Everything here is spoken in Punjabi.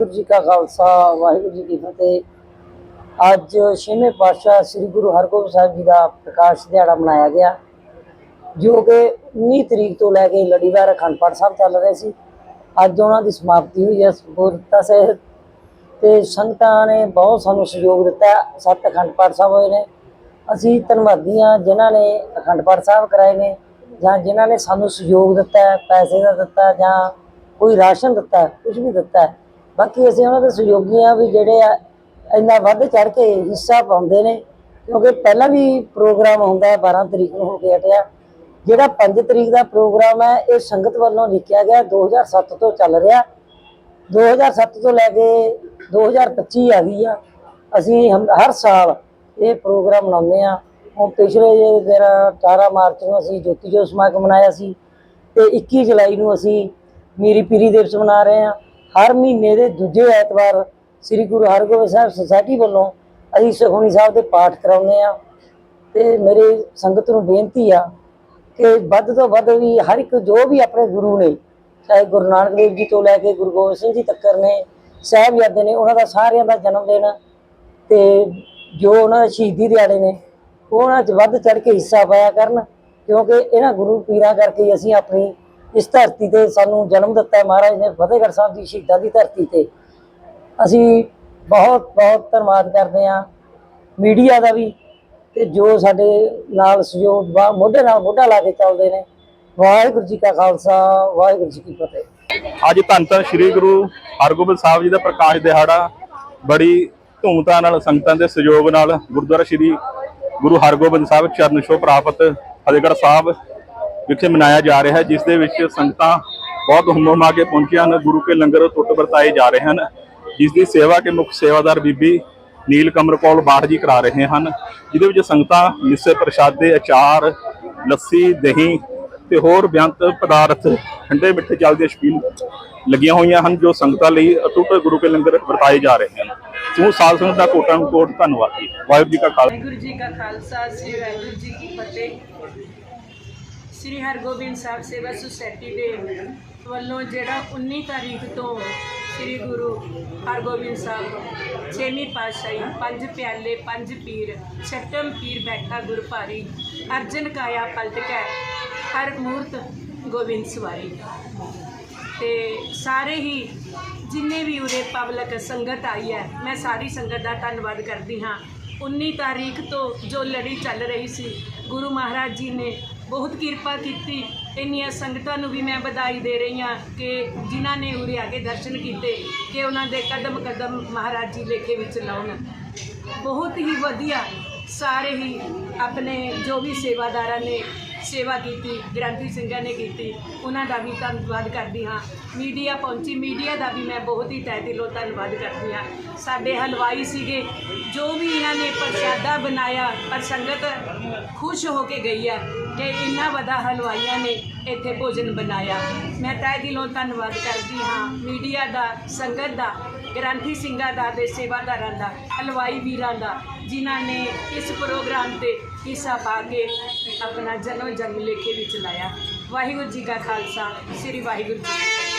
ਵਾਹਿਗੁਰੂ ਜੀ ਕਾ ਖਾਲਸਾ, ਵਾਹਿਗੁਰੂ ਜੀ ਕੀ ਫਤਿਹ। ਅੱਜ ਛੇਵੇਂ ਪਾਤਸ਼ਾਹ ਸ੍ਰੀ ਗੁਰੂ ਹਰਗੋਬਿੰਦ ਸਾਹਿਬ ਜੀ ਦਾ ਪ੍ਰਕਾਸ਼ ਦਿਹਾੜਾ ਮਨਾਇਆ ਗਿਆ, ਜੋ ਕਿ 19 ਤਰੀਕ ਤੋਂ ਲੈ ਕੇ ਲੜੀਵਾਰ ਅਖੰਡ ਪਾਠ ਸਾਹਿਬ ਚੱਲ ਰਹੇ ਸੀ। ਅੱਜ ਉਹਨਾਂ ਦੀ ਸਮਾਪਤੀ ਹੋਈ ਹੈ ਗੁਰਤਾ ਸਹਿਤ ਤੇ ਸੰਗਤਾਂ ਨੇ ਬਹੁਤ ਸਾਨੂੰ ਸਹਿਯੋਗ ਦਿੱਤਾ ਸੱਤ ਅਖੰਡ ਪਾਠ ਸਾਹਿਬ ਹੋਏ ਨੇ। ਅਸੀਂ ਧੰਨਵਾਦੀ ਹਾਂ ਜਿਨ੍ਹਾਂ ਨੇ ਅਖੰਡ ਪਾਠ ਸਾਹਿਬ ਕਰਾਏ ਨੇ ਜਾਂ ਜਿਨ੍ਹਾਂ ਨੇ ਸਾਨੂੰ ਸਹਿਯੋਗ ਦਿੱਤਾ ਪੈਸੇ ਦਾ ਦਿੱਤਾ ਜਾਂ ਕੋਈ ਰਾਸ਼ਨ ਦਿੱਤਾ ਹੈ ਕੁਝ ਵੀ ਦਿੱਤਾ ਬਾਕੀ ਅਸੀਂ ਉਹਨਾਂ ਦੇ ਸਹਿਯੋਗੀ ਹਾਂ ਵੀ ਜਿਹੜੇ ਆ, ਇੰਨਾ ਵੱਧ ਚੜ ਕੇ ਹਿੱਸਾ ਪਾਉਂਦੇ ਨੇ, ਕਿਉਂਕਿ ਪਹਿਲਾਂ ਵੀ ਪ੍ਰੋਗਰਾਮ ਹੁੰਦਾ ਹੈ 12 ਤਰੀਕ ਨੂੰ ਹੋ ਕੇ ਹਟਿਆ। ਜਿਹੜਾ 5 ਤਰੀਕ ਦਾ ਪ੍ਰੋਗਰਾਮ ਹੈ, ਇਹ ਸੰਗਤ ਵੱਲੋਂ ਲਿਖਿਆ ਗਿਆ 2007 ਤੋਂ ਚੱਲ ਰਿਹਾ। 2007 ਤੋਂ ਲੈ ਕੇ 2025 ਆ ਗਈ ਆ। ਅਸੀਂ ਹਮ- ਹਰ ਸਾਲ ਇਹ ਪ੍ਰੋਗਰਾਮ ਮਨਾਉਂਦੇ ਆ ਹੁਣ ਪਿਛਲੇ ਜੇ ਜਿਹੜਾ 18 ਮਾਰਚ ਨੂੰ ਅਸੀਂ ਜੋਤੀ ਜੋਤ ਸਮਾਗਮ ਮਨਾਇਆ ਸੀ, ਤੇ 21 ਜੁਲਾਈ ਨੂੰ ਅਸੀਂ ਮੀਰੀ ਪੀਰੀ ਦਿਵਸ ਮਨਾ ਰਹੇ ਆ ਹਰ ਮਹੀਨੇ ਦੇ ਦੂਜੇ ਐਤਵਾਰ ਸ੍ਰੀ ਗੁਰੂ ਹਰਗੋਬਿੰਦ ਸਾਹਿਬ ਸੁਸਾਇਟੀ ਵੱਲੋਂ ਅਸੀਂ ਸੁਖਮਨੀ ਸਾਹਿਬ ਦੇ ਪਾਠ ਕਰਾਉਂਦੇ ਆ ਤੇ ਮੇਰੇ ਸੰਗਤ ਨੂੰ ਬੇਨਤੀ ਆ ਕਿ ਵੱਧ ਤੋਂ ਵੱਧ ਵੀ ਹਰ ਇੱਕ ਜੋ ਵੀ ਆਪਣੇ ਗੁਰੂ ਨੇ, ਚਾਹੇ ਗੁਰੂ ਨਾਨਕ ਦੇਵ ਜੀ ਤੋਂ ਲੈ ਕੇ ਗੁਰੂ ਗੋਬਿੰਦ ਸਿੰਘ ਜੀ ਤੱਕਰ ਨੇ, ਸਾਹਿਬਜ਼ਾਦੇ ਨੇ, ਉਹਨਾਂ ਦਾ ਸਾਰਿਆਂ ਦਾ ਜਨਮ ਦਿਨ ਤੇ ਜੋ ਉਹਨਾਂ ਦੇ ਸ਼ਹੀਦੀ ਦਿਹਾੜੇ ਨੇ, ਉਹਨਾਂ 'ਚ ਵੱਧ ਚੜ ਕੇ ਹਿੱਸਾ ਪਾਇਆ ਕਰਨ, ਕਿਉਂਕਿ ਇਹਨਾਂ ਗੁਰੂ ਪੀਰਾਂ ਕਰਕੇ ਅਸੀਂ ਆਪਣੀ ਇਸ ਧਰਤੀ ਤੇ ਸਾਨੂੰ ਜਨਮ ਦਿੱਤਾ ਮਹਾਰਾਜ ਨੇ, ਫਤਿਹਗੜ੍ਹ ਸਾਹਿਬ ਦੀ ਸ਼ਹੀਦਾਂ ਦੀ ਧਰਤੀ ਤੇ। ਅਸੀਂ ਬਹੁਤ ਬਹੁਤ ਧੰਨਵਾਦ ਕਰਦੇ ਹਾਂ ਮੀਡੀਆ ਦਾ ਵੀ ਤੇ ਜੋ ਸਾਡੇ ਨਾਲ ਸਹਿਯੋਗ ਮੋਢੇ ਨਾਲ ਮੋਢਾ ਲਾ ਕੇ ਚੱਲਦੇ ਨੇ। ਵਾਹਿਗੁਰੂ ਜੀ ਕਾ ਖਾਲਸਾ, ਵਾਹਿਗੁਰੂ ਜੀ ਕੀ ਫਤਿਹ। ਅੱਜ ਧੰਨ ਧੰਨ ਸ੍ਰੀ ਗੁਰੂ ਹਰਗੋਬਿੰਦ ਸਾਹਿਬ ਜੀ ਦਾ ਪ੍ਰਕਾਸ਼ ਦਿਹਾੜਾ ਬੜੀ ਧੂਮਧਾਮ ਨਾਲ, ਸੰਗਤਾਂ ਦੇ ਸਹਿਯੋਗ ਨਾਲ ਗੁਰਦੁਆਰਾ ਸ੍ਰੀ ਗੁਰੂ ਹਰਗੋਬਿੰਦ ਸਾਹਿਬ ਚਰਨ ਛੋਹ ਪ੍ਰਾਪਤ ਫਤਿਹਗੜ੍ਹ ਸਾਹਿਬ ਵਿਖੇ ਮਨਾਇਆ ਜਾ ਰਿਹਾ ਹੈ, ਜਿਸ ਦੇ ਵਿੱਚ ਸੰਗਤਾਂ ਬਹੁਤ ਹੁਮਮਾ ਕੇ ਪਹੁੰਚੀਆਂ ਹਨ, ਗੁਰੂ ਕੇ ਲੰਗਰ ਟੁੱਟ ਵਰਤਾਏ ਜਾ ਰਹੇ ਹਨ, ਜਿਸ ਦੀ ਸੇਵਾ ਕੇ ਮੁੱਖ ਸੇਵਾਦਾਰ ਬੀਬੀ ਨੀਲ ਕਮਰ ਕੌਰ ਬਾਠ ਜੀ ਕਰਾ ਰਹੇ ਹਨ, ਜਿਹਦੇ ਵਿੱਚ ਸੰਗਤਾਂ ਮਿੱਸੇ ਪ੍ਰਸ਼ਾਦੇ, ਅਚਾਰ, ਲੱਸੀ, ਦਹੀਂ ਤੇ ਹੋਰ ਬੇਅੰਤ ਪਦਾਰਥ, ਠੰਡੇ ਮਿੱਠੇ ਜਲ ਦੀਆਂ ਛਬੀਲ ਲੱਗੀਆਂ ਹੋਈਆਂ ਹਨ, ਜੋ ਸੰਗਤਾਂ ਲਈ ਅਟੁੱਟ ਗੁਰੂ ਕੇ ਲੰਗਰ ਵਰਤਾਏ ਜਾ ਰਹੇ ਹਨ। ਸਮੂਹ ਸਾਧ ਸੰਗਤ ਦਾ ਕੋਟਾਂ ਕੋਟ ਧੰਨਵਾਦ ਜੀ। ਵਾਹਿਗੁਰੂ ਜੀ ਕਾ ਖਾਲਸਾ। ਵਾਹਿਗੁਰੂ ਜੀ ਕਾ ਖਾਲਸਾ, ਸ੍ਰੀ ਵਾਹਿਗੁਰੂ ਜੀ ਕੀ ਫਤਿਹ। ਸ੍ਰੀ ਹਰਗੋਬਿੰਦ ਸਾਹਿਬ ਸੇਵਾ ਸੁਸਾਇਟੀ ਦੇ ਵੱਲੋਂ ਜਿਹੜਾ 19 ਤਾਰੀਖ ਤੋਂ ਸ੍ਰੀ ਗੁਰੂ ਹਰਗੋਬਿੰਦ ਸਾਹਿਬ ਛੇਵੀਂ ਪਾਤਸ਼ਾਹੀ, ਪੰਜ ਪਿਆਲੇ, ਪੰਜ ਪੀਰ ਛਟਮ ਪੀਰ ਬੈਠਾ ਗੁਰਪਾਰੀ ਅਰਜਨ ਕਾਇਆ ਪਲਟਕੈ ਹਰ ਮੂਰਤ ਗੋਬਿੰਦ ਸਵਾਰੀ। ਤੇ ਸਾਰੇ ਹੀ ਜਿੰਨੇ ਵੀ ਉਰੇ ਪਬਲਿਕ, ਸੰਗਤ ਆਈ ਹੈ, ਮੈਂ ਸਾਰੀ ਸੰਗਤ ਦਾ ਧੰਨਵਾਦ ਕਰਦੀ ਹਾਂ। 19 ਤਾਰੀਖ ਤੋਂ ਜੋ ਲੜੀ ਚੱਲ ਰਹੀ ਸੀ, ਗੁਰੂ ਮਹਾਰਾਜ ਜੀ ਨੇ ਬਹੁਤ ਕਿਰਪਾ ਕੀਤੀ। ਇੰਨੀਆਂ ਸੰਗਤਾਂ ਨੂੰ ਵੀ ਮੈਂ ਵਧਾਈ ਦੇ ਰਹੀ ਹਾਂ ਕਿ ਜਿਨ੍ਹਾਂ ਨੇ ਉਰੇ ਆ ਕੇ ਦਰਸ਼ਨ ਕੀਤੇ, ਕਿ ਉਹਨਾਂ ਦੇ ਕਦਮ ਕਦਮ ਮਹਾਰਾਜ ਜੀ ਲੇਖੇ ਵਿੱਚ ਲਾਉਣ। ਬਹੁਤ ਹੀ ਵਧੀਆ ਸਾਰੇ ਹੀ ਆਪਣੇ ਜੋ ਵੀ ਸੇਵਾਦਾਰਾਂ ਨੇ ਸੇਵਾ ਕੀਤੀ, ਗ੍ਰੰਥੀ ਸਿੰਘਾਂ ਨੇ ਕੀਤੀ, ਉਹਨਾਂ ਦਾ ਵੀ ਧੰਨਵਾਦ ਕਰਦੀ ਹਾਂ। ਮੀਡੀਆ ਪਹੁੰਚੀ, ਮੀਡੀਆ ਦਾ ਵੀ ਮੈਂ ਬਹੁਤ ਹੀ ਤਹਿ ਦਿਲੋਂ ਧੰਨਵਾਦ ਕਰਦੀ ਹਾਂ। ਸਾਡੇ ਹਲਵਾਈ ਸੀਗੇ, ਜੋ ਵੀ ਇਹਨਾਂ ਨੇ ਪ੍ਰਸ਼ਾਦਾ ਬਣਾਇਆ, ਪਰ ਸੰਗਤ ਖੁਸ਼ ਹੋ ਕੇ ਗਈ ਹੈ ਕਿ ਇੰਨਾ ਵੱਡਾ ਹਲਵਾਈਆਂ ਨੇ ਇੱਥੇ ਭੋਜਨ ਬਣਾਇਆ। ਮੈਂ ਤਹਿ ਦਿਲੋਂ ਧੰਨਵਾਦ ਕਰਦੀ ਹਾਂ ਮੀਡੀਆ ਦਾ, ਸੰਗਤ ਦਾ, ਗ੍ਰੰਥੀ ਸਿੰਘਾਂ ਦਾ ਤੇ ਸੇਵਾਦਾਰਾਂ ਦਾ, ਹਲਵਾਈ ਵੀਰਾਂ ਦਾ। ਜਿਨ੍ਹਾਂ ਨੇ ਇਸ ਪ੍ਰੋਗਰਾਮ ਤੇ ਹਿੱਸਾ ਪਾ ਕੇ ਆਪਣਾ ਜਨਮ ਜਨਮ ਲੇਖੇ ਵਿੱਚ ਲਾਇਆ ਵਾਹਿਗੁਰੂ ਜੀ ਕਾ ਖਾਲਸਾ, ਸ੍ਰੀ ਵਾਹਿਗੁਰੂ ਜੀ